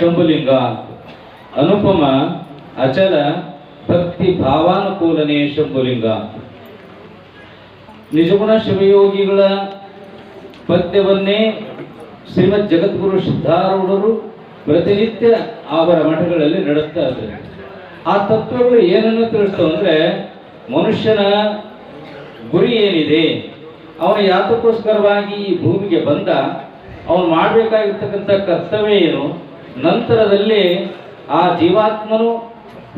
ಶಂಭುಲಿಂಗ. ಅನುಪಮ, ಅಚಲ, ಭಕ್ತಿ ಭಾವಾನುಕೂಲನೇ ಶಂಭುಲಿಂಗ. ನಿಜಗುಣ ಶಿವಯೋಗಿಗಳ ಪದ್ಯವನ್ನೇ ಶ್ರೀಮದ್ ಜಗದ್ಗುರು ಸಿದ್ಧಾರೂಢರು ಪ್ರತಿನಿತ್ಯ ಅವರ ಮಠಗಳಲ್ಲಿ ನಡೆಸ್ತಾ ಇದ್ದಾರೆ. ಆ ತತ್ವಗಳು ಏನನ್ನು ತಿಳಿಸ್ತು ಅಂದ್ರೆ, ಮನುಷ್ಯನ ಗುರಿ ಏನಿದೆ, ಅವನು ಯಾತಕ್ಕೋಸ್ಕರವಾಗಿ ಈ ಭೂಮಿಗೆ ಬಂದ, ಅವನು ಮಾಡಬೇಕಾಗಿರ್ತಕ್ಕಂಥ ಕರ್ತವ್ಯ ಏನು ನಂತರದಲ್ಲಿ ಆ ಜೀವಾತ್ಮನು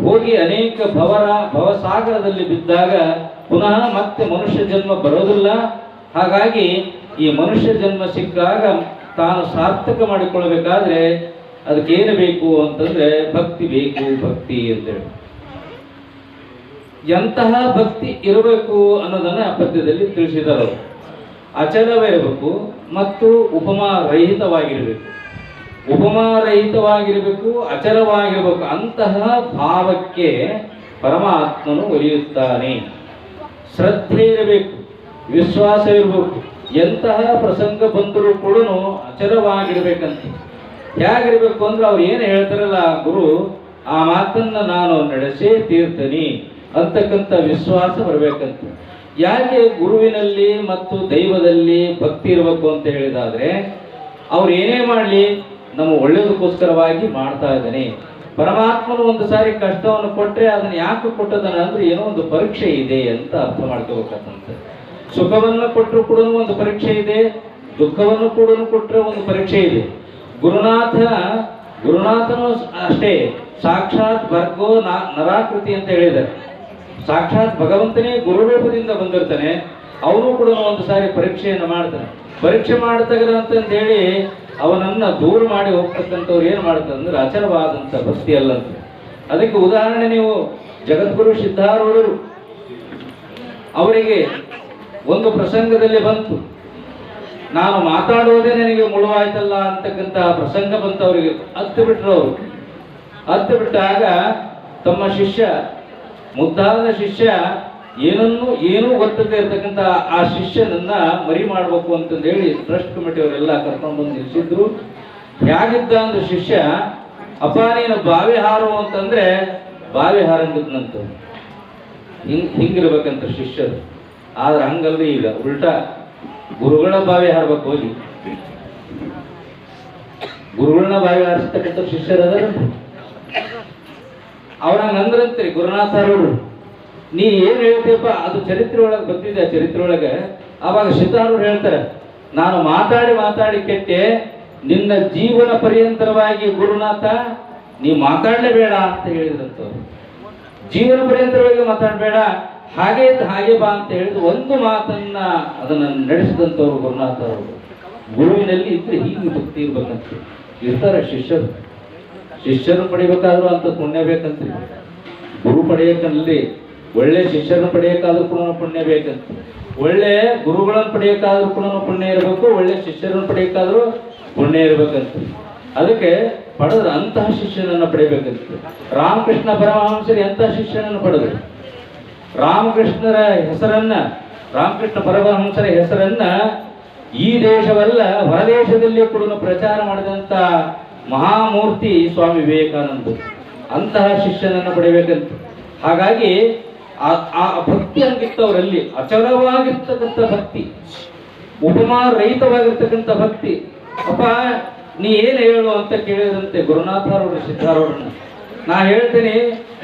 ಹೋಗಿ ಅನೇಕ ಭವರ, ಭವಸಾಗರದಲ್ಲಿ ಬಿದ್ದಾಗ ಪುನಃ ಮತ್ತೆ ಮನುಷ್ಯ ಜನ್ಮ ಬರೋದಿಲ್ಲ. ಹಾಗಾಗಿ ಈ ಮನುಷ್ಯ ಜನ್ಮ ಸಿಕ್ಕಾಗ ತಾನು ಸಾರ್ಥಕ ಮಾಡಿಕೊಳ್ಬೇಕಾದ್ರೆ ಅದಕ್ಕೇನು ಬೇಕು ಅಂತಂದ್ರೆ ಭಕ್ತಿ ಬೇಕು, ಭಕ್ತಿ ಅಂತೇಳಿ ಎಂತಹ ಭಕ್ತಿ ಇರಬೇಕು ಅನ್ನೋದನ್ನ ಆ ಪದ್ಯದಲ್ಲಿ ತಿಳಿಸಿದರು ಅಚಲವಿರಬೇಕು ಮತ್ತು ಉಪಮಾ ರಹಿತವಾಗಿರಬೇಕು ಉಪಮಾ ರಹಿತವಾಗಿರಬೇಕು ಅಚಲವಾಗಿರಬೇಕು, ಅಂತಹ ಭಾವಕ್ಕೆ ಪರಮಾತ್ಮನು ಒಲಿಯುತ್ತಾನೆ. ಶ್ರದ್ಧೆ ಇರಬೇಕು, ವಿಶ್ವಾಸ ಇರಬೇಕು, ಎಂತಹ ಪ್ರಸಂಗ ಬಂದರೂ ಕೂಡ ಅಚಲವಾಗಿರ್ಬೇಕಂತ. ಹೇಗಿರ್ಬೇಕು ಅಂದ್ರೆ ಅವ್ರು ಏನು ಹೇಳ್ತಾರಲ್ಲ, ಗುರು, ಆ ಮಾತನ್ನ ನಾನು ನಡೆಸೇ ತೀರ್ತೀನಿ, ಅಂತಕ್ಕಂಥ ವಿಶ್ವಾಸ ಬರಬೇಕಂತ. ಯಾಕೆ ಗುರುವಿನಲ್ಲಿ ಮತ್ತು ದೈವದಲ್ಲಿ ಭಕ್ತಿ ಇರಬೇಕು ಅಂತ ಹೇಳಿದಾದ್ರೆ, ಅವ್ರು ಏನೇ ಮಾಡಲಿ ನಮ್ಮ ಒಳ್ಳೆಯದಕ್ಕೋಸ್ಕರವಾಗಿ ಮಾಡ್ತಾ ಇದ್ದಾನೆ. ಪರಮಾತ್ಮನು ಒಂದು ಸಾರಿ ಕಷ್ಟವನ್ನು ಕೊಟ್ಟರೆ ಅದನ್ನು ಯಾಕೆ ಕೊಟ್ಟದನ ಅಂದ್ರೆ ಏನೋ ಒಂದು ಪರೀಕ್ಷೆ ಇದೆ ಅಂತ ಅರ್ಥ ಮಾಡ್ಕೋಬೇಕಂತ ಸುಖವನ್ನು ಕೊಟ್ಟರು ಕೂಡ ಒಂದು ಪರೀಕ್ಷೆ ಇದೆ, ದುಃಖವನ್ನು ಕೂಡ ಕೊಟ್ಟರೆ ಒಂದು ಪರೀಕ್ಷೆ ಇದೆ. ಗುರುನಾಥ, ಗುರುನಾಥನು ಅಷ್ಟೇ, ಸಾಕ್ಷಾತ್ ಭರ್ಗೋ ನರಾಕೃತಿ ಅಂತ ಹೇಳಿದ್ದಾರೆ. ಸಾಕ್ಷಾತ್ ಭಗವಂತನೇ ಗುರುರೂಪದಿಂದ ಬಂದಿರ್ತಾನೆ, ಅವನು ಕೂಡ ಒಂದು ಸಾರಿ ಪರೀಕ್ಷೆಯನ್ನು ಮಾಡ್ತಾನೆ. ಪರೀಕ್ಷೆ ಅಂತ ಹೇಳಿ ಅವನನ್ನ ದೂರ ಮಾಡಿ ಹೋಗ್ತಕ್ಕಂಥವ್ರು ಏನು ಮಾಡ್ತಾರೆ ಅಂದ್ರೆ ಅಚಲವಾದಂಥ ಭಕ್ತಿ ಅಲ್ಲಂತ ಅದಕ್ಕೆ ಉದಾಹರಣೆ ನೀವು ಜಗದ್ಗುರು ಸಿದ್ಧಾರೂಢರು. ಅವರಿಗೆ ಒಂದು ಪ್ರಸಂಗದಲ್ಲಿ ಬಂತು. ನಾನು ಮಾತಾಡುವುದೇ ನನಗೆ ಮುಳುವಾಯ್ತಲ್ಲ ಅಂತಕ್ಕಂಥ ಪ್ರಸಂಗ ಬಂತು ಅವರಿಗೆ. ಹತ್ತು ಬಿಟ್ರು ಅವರು. ಹತ್ತು ಬಿಟ್ಟಾಗ ತಮ್ಮ ಶಿಷ್ಯ, ಮುದ್ದಾದ ಶಿಷ್ಯ ಏನನ್ನು ಏನೂ ಗೊತ್ತದೆ ಇರತಕ್ಕಂಥ ಆ ಶಿಷ್ಯನನ್ನ ಮರಿ ಮಾಡಬೇಕು ಅಂತಂದು ಹೇಳಿ ಟ್ರಸ್ಟ್ ಕಮಿಟಿ ಅವರೆಲ್ಲ ಕರ್ಕೊಂಡು ಬಂದು ನಿಲ್ಸಿದ್ರು. ಹೇಗಿದ್ದ ಅಂದ್ರೆ ಶಿಷ್ಯ, ಅಪ್ಪ, ನೀನು ಬಾವಿ ಹಾರು ಅಂತಂದ್ರೆ ಬಾವಿ ಹಾರಂಗಿದ್ನಂತ. ಹಿಂಗ್ ಹಿಂಗಿರ್ಬೇಕಂತ ಶಿಷ್ಯರು. ಆದ್ರೆ ಹಂಗಲ್ರಿ ಈಗ, ಉಲ್ಟಾ ಗುರುಗಳ ಬಾವಿ ಹಾರ್ಬೇಕು ಹೋಗಿ. ಗುರುಗಳನ್ನ ಬಾವಿ ಹಾರಿಸ್ತಕ್ಕಂಥ ಶಿಷ್ಯರು ಅವ್ರ ಹಂಗಂದ್ರಂತ್ರಿ ಗುರುನಾಥರವರು ನೀ ಏನು ಹೇಳ್ತೀಯಪ್ಪ? ಅದು ಚರಿತ್ರೆ ಒಳಗೆ ಬಂದಿದೆ, ಚರಿತ್ರೆ ಒಳಗೆ. ಆವಾಗ ಶಿತಾರು ಹೇಳ್ತಾರೆ, ನಾನು ಮಾತಾಡಿ ಮಾತಾಡಿ ಕೆಟ್ಟೆ, ನಿನ್ನ ಜೀವನ ಪರ್ಯಂತರವಾಗಿ ಗುರುನಾಥ, ನೀ ಮಾತಾಡಲೇಬೇಡ ಅಂತ ಹೇಳಿದ್ರಂತವ್ರು. ಜೀವನ ಪರ್ಯಂತರವಾಗಿ ಮಾತಾಡಬೇಡ, ಹಾಗೆ ಹಾಗೆ ಬಾ ಅಂತ ಹೇಳಿದ್ರು ಒಂದು ಮಾತನ್ನ ಅದನ್ನ ನಡೆಸಿದಂಥವ್ರು ಗುರುನಾಥ ಅವರು. ಗುರುವಿನಲ್ಲಿ ಇದ್ರೆ ಹೀಗೆ ಭಕ್ತಿ ಇರ್ಬೇಕಂತ. ಇರ್ತಾರೆ ಶಿಷ್ಯರು. ಶಿಷ್ಯರು ಪಡಿಬೇಕಾದ್ರೂ ಅಂತ ಪುಣ್ಯ ಬೇಕಂತ. ಗುರು ಪಡೆಯಕ್ಕಲ್ಲಿ ಒಳ್ಳೆ ಶಿಷ್ಯರನ್ನು ಪಡೆಯಕ್ಕಾದ್ರೂ ಕೂಡ ಪುಣ್ಯ ಬೇಕಂತ ಒಳ್ಳೆ ಗುರುಗಳನ್ನು ಪಡೆಯಕ್ಕಾದ್ರೂ ಕೂಡ ಪುಣ್ಯ ಇರಬೇಕು. ಒಳ್ಳೆ ಶಿಷ್ಯರನ್ನು ಪಡೆಯಕ್ಕಾದ್ರೂ ಪುಣ್ಯ ಇರಬೇಕಂತ. ಅದಕ್ಕೆ ಪಡೆದ್ರೆ ಅಂತಹ ಶಿಷ್ಯನನ್ನು ಪಡೆಯಬೇಕಂತ. ರಾಮಕೃಷ್ಣ ಪರಮಹಂಸರು ಎಂತಹ ಶಿಷ್ಯನನ್ನು ಪಡೆದ್ರು? ರಾಮಕೃಷ್ಣರ ಹೆಸರನ್ನ, ರಾಮಕೃಷ್ಣ ಪರಮಹಂಸರ ಹೆಸರನ್ನ ಈ ದೇಶವಲ್ಲ ಹೊರದೇಶದಲ್ಲಿ ಕೂಡ ಪ್ರಚಾರ ಮಾಡಿದಂತ ಮಹಾಮೂರ್ತಿ ಸ್ವಾಮಿ ವಿವೇಕಾನಂದರು. ಅಂತಹ ಶಿಷ್ಯನನ್ನು ಪಡೆಯಬೇಕಂತ. ಹಾಗಾಗಿ ಆ ಭಕ್ತಿ ಹಂಗಿತ್ತು ಅವರಲ್ಲಿ ಅಚಲವಾಗಿರ್ತಕ್ಕಂಥ ಭಕ್ತಿ, ಉಪಮಾ ರಹಿತವಾಗಿರ್ತಕ್ಕಂಥ ಭಕ್ತಿ. ಅಪ್ಪ, ನೀ ಏನು ಹೇಳು ಅಂತ ಕೇಳಿದಂತೆ ಗುರುನಾಥರವರು ಸಿದ್ಧಾರವ್ರನ್ನ ನಾ ಹೇಳ್ತೇನೆ,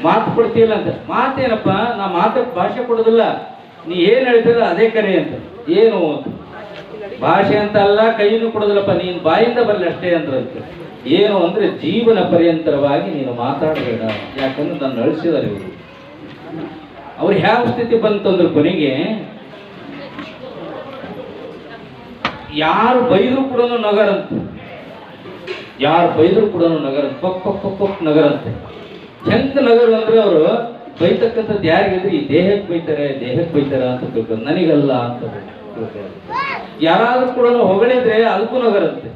ಮಾತು ಕೊಡ್ತಿಲ್ಲ ಅಂತ. ಮಾತೇನಪ್ಪ, ನಾ ಮಾತಕ್ಕೆ ಭಾಷೆ ಕೊಡೋದಿಲ್ಲ. ನೀ ಏನು ಹೇಳ್ತೀರ ಅದೇ ಕರೆ ಅಂತ. ಏನು ಅಂತ. ಭಾಷೆ ಅಂತ ಅಲ್ಲ, ಕೈಯನ್ನು ಕೊಡೋದಿಲ್ಲಪ್ಪ. ನೀನು ಬಾಯಿಂದ ಬರಲಿ ಅಷ್ಟೇ ಅಂದ್ರಂತೆ ಏನು ಅಂದ್ರೆ ಜೀವನ ಪರ್ಯಂತರವಾಗಿ ನೀನು ಮಾತಾಡಬೇಡ. ಯಾಕಂದ್ರೆ ನನ್ನ ಅಳಿಸಿದಾರೆ ಇವರು. ಅವ್ರು ಯಾವ ಸ್ಥಿತಿ ಬಂತಂದ್ರೆ ಕೊನೆಗೆ ಯಾರು ಬೈದ್ರು ಕೂಡ ನಗರಂತೆ ಯಾರು ಬೈದ್ರು ಕೂಡ ನಗರ ಪಕ್ ಪಕ್ ಪಕ್ ಪಕ್ ನಗರಂತೆ ಹೆಂಗ ನಗರ ಅಂದ್ರೆ ಅವರು ಬೈತಕ್ಕಂಥದ್ದು ಯಾರಿಗಿದ್ರೆ ಈ ದೇಹಕ್ಕೆ ಬೈತಾರೆ, ದೇಹಕ್ಕೆ ಬೈತಾರ ಅಂತ ತಿಳ್ಕೊಂಡು ನನಗಲ್ಲ ಅಂತ ಯಾರಾದ್ರೂ ಕೂಡ ಹೊಗಳಿದ್ರೆ ಅದಕ್ಕೂ ನಗರಂತೆ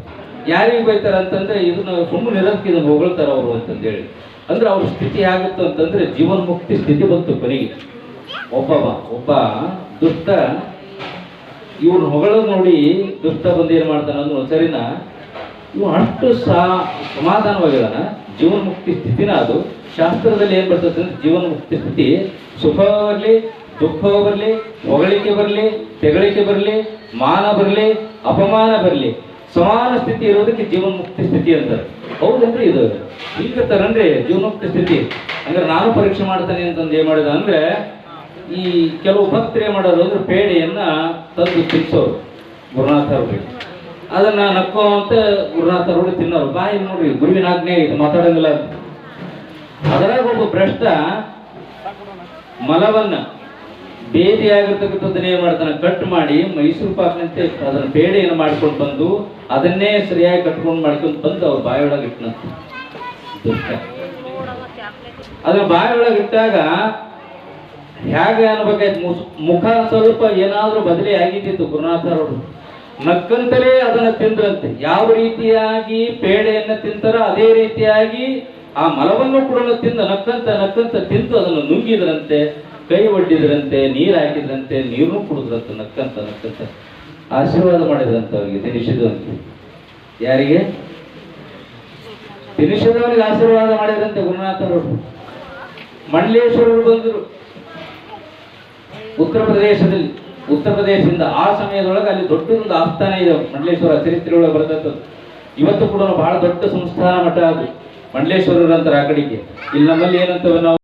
ಯಾರಿಗೆ ಬೈತಾರ ಅಂತಂದ್ರೆ ಇದನ್ನ ಸುಮ್ಮನೆ ಇರೋದಕ್ಕೆ ಇದನ್ನ ಹೊಗಳ್ತಾರ ಅವರು ಅಂತಂದೇಳಿ. ಅಂದ್ರೆ ಅವ್ರ ಸ್ಥಿತಿ ಆಗುತ್ತೆ ಅಂತಂದ್ರೆ ಜೀವನ್ ಮುಕ್ತಿ ಸ್ಥಿತಿ ಬಂತು ಕೊನೆಗೆ. ಒಬ್ಬವ ಒಬ್ಬ ದುಷ್ಟ, ಇವ್ನ ಹೊಗಳೋದು ನೋಡಿ ದುಷ್ಟ ಬಂದು ಏನ್ ಮಾಡ್ತಾನೆ ಅಂದ್ರೆ ಒಂದ್ಸರಿನ ಇವು ಅಷ್ಟು ಸಾ ಸಮಾಧಾನವಾಗಿದಾನ ಜೀವನ ಮುಕ್ತಿ ಸ್ಥಿತಿನ ಅದು. ಶಾಸ್ತ್ರದಲ್ಲಿ ಏನು ಬರ್ತದೆ ಅಂದ್ರೆ ಜೀವನ ಮುಕ್ತಿ ಸ್ಥಿತಿ ಸುಖ ಬರಲಿ ದುಃಖ ಬರಲಿ, ಹೊಗಳಿಕೆ ಬರಲಿ, ತೆಗಳಿಕೆ ಬರಲಿ, ಮಾನ ಬರಲಿ, ಅಪಮಾನ ಬರಲಿ. ಸಮಾನ ಸ್ಥಿತಿ ಇರೋದಕ್ಕೆ ಜೀವನ್ಮುಕ್ತಿ ಸ್ಥಿತಿ ಅಂತಾರೆ. ಹೌದನ್ರಿ ಇದು? ಈಗ ತರಂದ್ರೆ ಜೀವನ ಮುಕ್ತಿ ಸ್ಥಿತಿ. ಅಂದ್ರೆ ನಾನು ಪರೀಕ್ಷೆ ಮಾಡ್ತೇನೆ ಅಂತಂದು ಏನ್ ಮಾಡಿದ ಅಂದ್ರೆ, ಈ ಕೆಲವು ಭಕ್ತರು ಏನ್ ಮಾಡೋದು ಅಂದ್ರೆ ಪೇಡೆಯನ್ನ ತಂದು ತಿನ್ಸೋರು ಗುರುನಾಥ ಅವ್ರಿಗೆ ಅದನ್ನ ನಕ್ಕೋ ಅಂತ ಗುರುನಾಥ ಅವರು ತಿನ್ನೋರು. ಬಾಯಿ ನೋಡ್ರಿ, ಗುರುವಿನ ಆಜ್ಞೆ ಇದು, ಮಾತಾಡಂಗಿಲ್ಲ ಅಂತ. ಅದರಾಗ ಒಬ್ಬ ಭ್ರಷ್ಟ ಮಲವನ್ನ ಬೇದಿಯಾಗಿರ್ತಕ್ಕಂಥದ್ದನ್ನ ಏನ್ ಮಾಡ್ತಾನೆ? ಕಟ್ ಮಾಡಿ ಮೈಸೂರು ಪಾಕ್ನಂತೆ ಅದನ್ನ ಪೇಡೆಯನ್ನು ಮಾಡ್ಕೊಂಡು ಬಂದು ಅದನ್ನೇ ಸರಿಯಾಗಿ ಕಟ್ಕೊಂಡು ಮಾಡ್ಕೊಂಡು ಬಂದು ಅವ್ರ ಬಾಯೊಳಗೆ ಇಟ್ಟನಂತೆ ದುಷ್ಟ. ಅದ್ರ ಬಾಯೊಳಗೆ ಇಟ್ಟಾಗ ಹೇಗೆ ಅನ್ಬೇಕಾಯ್ತು? ಮುಖ ಸ್ವಲ್ಪ ಏನಾದ್ರೂ ಬದಲಿ ಆಗಿದ್ದಿತ್ತು ಗುರುನಾಥರವರು. ನಕ್ಕಂತಲೇ ಅದನ್ನ ತಿಂದ್ರಂತೆ. ಯಾವ ರೀತಿಯಾಗಿ ಪೇಡೆಯನ್ನ ತಿಂತಾರ ಅದೇ ರೀತಿಯಾಗಿ ಆ ಮಲವನ್ನು ಕೂಡ ತಿಂದ ನಕ್ಕಂತ ನಕ್ಕಂತ ತಿಂದು ಅದನ್ನು ನುಂಗಿದ್ರಂತೆ. ಕೈ ಒಡ್ಡಿದ್ರಂತೆ, ನೀರು ಹಾಕಿದ್ರಂತೆ ನೀರು ಕುಡಿದ್ರಂತೆ, ನಕ್ಕಂತ ನಕ್ಕಂತ ಆಶೀರ್ವಾದ ಮಾಡಿದ್ರಂತ ಅವರಿಗೆ ತಿನಿಸಿದವನಿಗೆ. ಯಾರಿಗೆ? ತಿನಿಸಿದವರಿಗೆ ಆಶೀರ್ವಾದ ಮಾಡಿದ್ರಂತೆ ಗುರುನಾಥರವರು ಮಂಡಲೇಶ್ವರರು ಬಂದರು. ಉತ್ತರ ಪ್ರದೇಶದಲ್ಲಿ, ಉತ್ತರ ಪ್ರದೇಶದಿಂದ ಆ ಸಮಯದೊಳಗೆ ಅಲ್ಲಿ ದೊಡ್ಡದೊಂದು ಆಸ್ಥಾನ ಇದೆ ಮಂಡಲೇಶ್ವರ ಚರಿತ್ರೆ ಒಳಗೆ ಬರ್ತದ್ದು ಇವತ್ತು ಕೂಡ ಬಹಳ ದೊಡ್ಡ ಸಂಸ್ಥಾನ ಮಠ ಅದು ಮಂಡಲೇಶ್ವರರು ಅಂತಾರೆ ಆ ಕಡೆಗೆ. ಇಲ್ಲಿ ನಮ್ಮಲ್ಲಿ ಏನಂತವೆ ನಾವು?